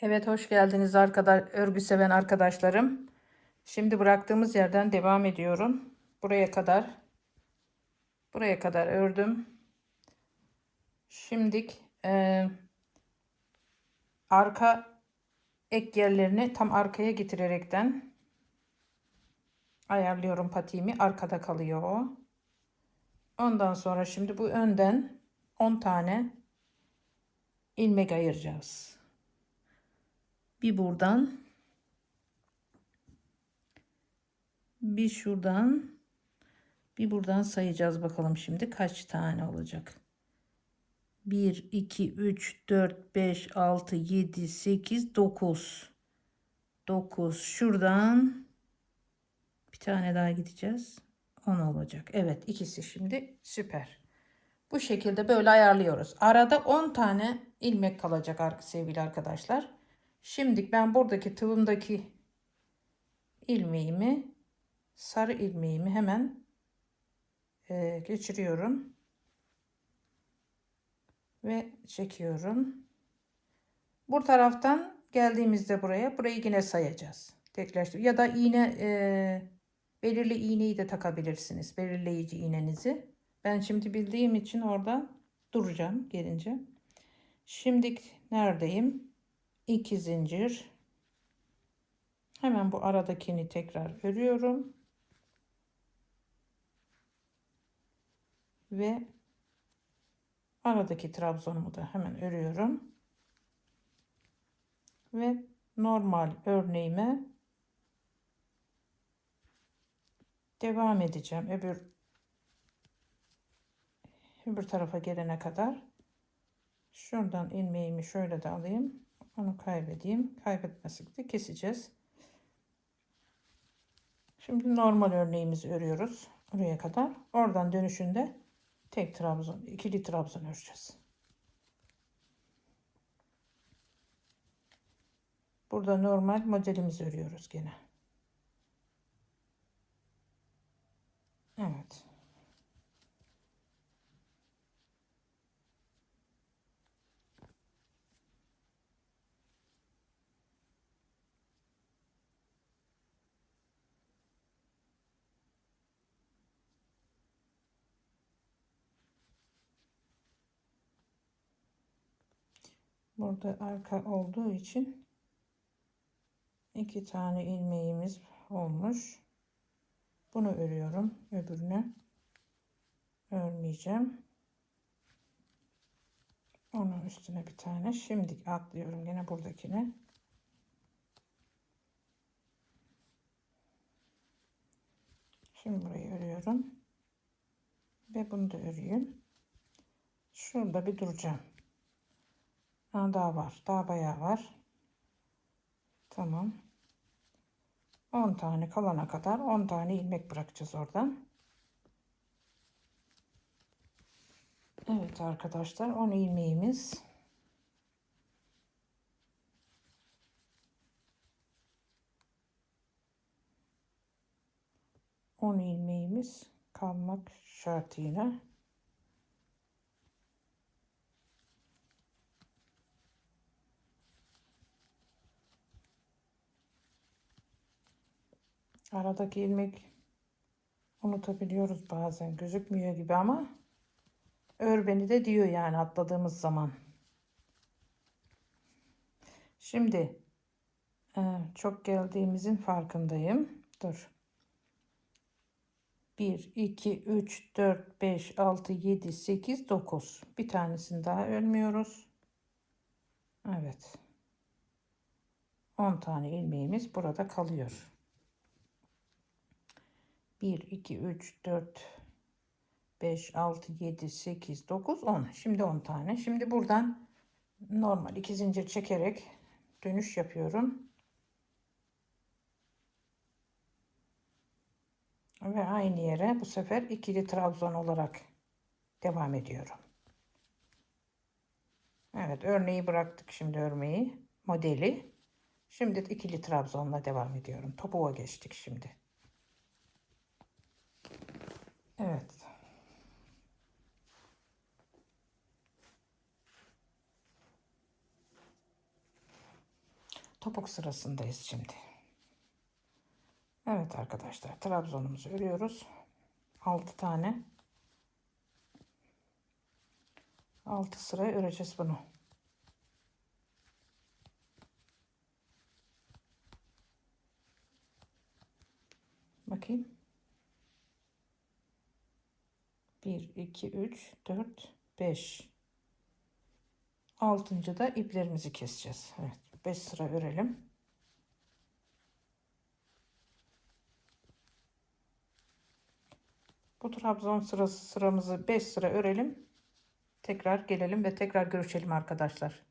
Evet hoş geldiniz arkadaş örgü seven arkadaşlarım. Şimdi bıraktığımız yerden devam ediyorum. Buraya kadar buraya kadar ördüm. Şimdik eee, arka ek yerlerini tam arkaya getirerekten ayarlıyorum patiğimi. Arkada kalıyor o. Ondan sonra şimdi bu önden 10 tane ilmek ayıracağız. Bir buradan. Bir şuradan. Bir buradan sayacağız bakalım şimdi kaç tane olacak. 1, 2, 3, 4, 5, 6, 7, 8, 9. 9. Şuradan bir tane daha gideceğiz. 10 olacak. Evet ikisi şimdi süper. Bu şekilde böyle ayarlıyoruz. Arada 10 tane ilmek kalacak sevgili arkadaşlar. Şimdi ben buradaki tığımdaki ilmeğimi sarı ilmeğimi hemen e, geçiriyorum ve çekiyorum. Bu taraftan geldiğimizde buraya burayı yine sayacağız. Tekrar ya da iğne e, belirli iğneyi de takabilirsiniz. Belirleyici iğnenizi. Ben şimdi bildiğim için orada duracağım gelince. Şimdi neredeyim? 2 zincir. Hemen bu aradakini tekrar örüyorum. Ve aradaki trabzonumu da hemen örüyorum. Ve normal örneğime devam edeceğim. Öbür öbür tarafa gelene kadar şuradan ilmeğimi şöyle de alayım. Onu kaybedeyim. Kaybetmesek de keseceğiz. Şimdi normal örneğimizi örüyoruz. Buraya kadar. Oradan dönüşünde tek trabzon, ikili trabzon öreceğiz. Burada normal modelimizi örüyoruz gene. Evet. Burada arka olduğu için iki tane ilmeğimiz olmuş. Bunu örüyorum. Öbürünü örmeyeceğim. Onun üstüne bir tane. Şimdi atlıyorum yine buradakine. Şimdi burayı örüyorum. Ve bunu da öreyim. Şurada bir duracağım. Ha, daha var. Daha bayağı var. Tamam. 10 tane kalana kadar 10 tane ilmek bırakacağız oradan. Evet arkadaşlar 10 ilmeğimiz on ilmeğimiz kalmak şartıyla aradaki ilmek unutabiliyoruz bazen gözükmüyor gibi ama ör beni de diyor yani atladığımız zaman. Şimdi e, çok geldiğimizin farkındayım. Dur. 1, 2, 3, 4, 5, 6, 7, 8, 9. Bir tanesini daha örmüyoruz. Evet. 10 tane ilmeğimiz burada kalıyor. 1, 2, 3, 4, 5, 6, 7, 8, 9, 10. Şimdi 10 tane. Şimdi buradan normal iki zincir çekerek dönüş yapıyorum. Ve aynı yere bu sefer ikili trabzon olarak devam ediyorum. Evet örneği bıraktık şimdi örmeyi modeli. Şimdi ikili trabzonla devam ediyorum. Topuğa geçtik şimdi. Evet. topuk sırasındayız şimdi. Evet arkadaşlar trabzonumuzu örüyoruz. 6 tane 6 sıra öreceğiz bunu. Bakayım. 1 2 3 4 5 Altıncı da iplerimizi keseceğiz. Evet, 5 sıra örelim. Bu trabzon sırası sıramızı 5 sıra örelim. Tekrar gelelim ve tekrar görüşelim arkadaşlar.